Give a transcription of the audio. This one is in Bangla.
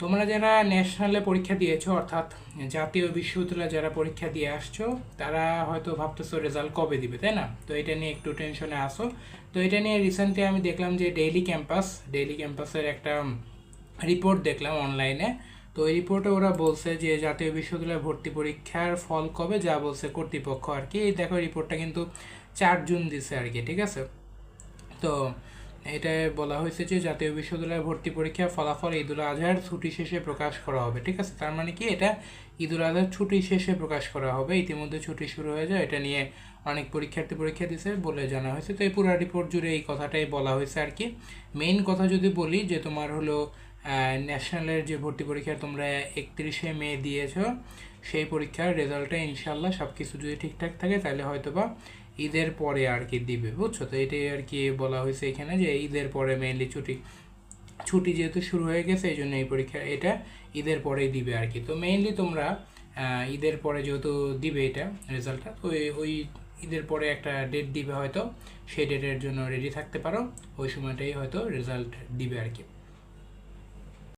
তোমরা যারা ন্যাশনালে পরীক্ষা দিয়েছ, অর্থাৎ জাতীয় বিশ্ববিদ্যালয়ে যারা পরীক্ষা দিয়ে আসছো, তারা হয়তো ভাবতেছো রেজাল্ট কবে দিবে, তাই না? তো এটা নিয়ে একটু টেনশনে আসো তো এটা নিয়ে রিসেন্টলি আমি দেখলাম যে ডেইলি ক্যাম্পাস ডেইলি ক্যাম্পাসের একটা রিপোর্ট দেখলাম অনলাইনে তো এই রিপোর্টে ওরা বলছে যে জাতীয় বিশ্ববিদ্যালয় ভর্তি পরীক্ষার ফল কবে, যা বলছে কর্তৃপক্ষ আর কি। এই দেখো রিপোর্টটা কিন্তু চার জুন দিছে আর কি, ঠিক আছে? তো এটা বলা হয়েছে যে জাতীয় বিশ্ববিদ্যালয়ের ভর্তি পরীক্ষার ফলাফল ঈদুল আজহার ছুটি শেষে প্রকাশ করা হবে। ঠিক আছে? তার মানে কি এটা ঈদুল আজহার ছুটি শেষে প্রকাশ করা হবে। ইতিমধ্যে ছুটি শুরু হয়ে যায়। এটা নিয়ে অনেক পরীক্ষার্থী পরীক্ষা দিছে বলে জানা হয়েছে। তো এই পুরো রিপোর্ট জুড়ে এই কথাটাই বলা হয়েছে আর কি। মেইন কথা যদি বলি যে তোমার হলো ন্যাশনালের যে ভর্তি পরীক্ষা তোমরা একত্রিশে মে দিয়েছ সেই পরীক্ষার রেজাল্টটা ইনশাল্লাহ সব কিছু যদি ঠিকঠাক থাকে, তাহলে হয়তো বা ঈদের পরে আর কি দিবে, বুঝছ? তো এটাই আর কি বলা হয়েছে এখানে যে ঈদের পরে মেইনলি ছুটি ছুটি যেহেতু শুরু হয়ে গেছে, এই জন্য এই পরীক্ষা এটা ঈদের পরেই দিবে আর কি তো মেইনলি তোমরা ঈদের পরে যেহেতু দিবে এটা রেজাল্টটা তো ওই ঈদের পরে একটা ডেট দিবে হয়তো, সেই ডেটের জন্য রেডি থাকতে পারো, ওই সময়টাই হয়তো রেজাল্ট দিবে আর কি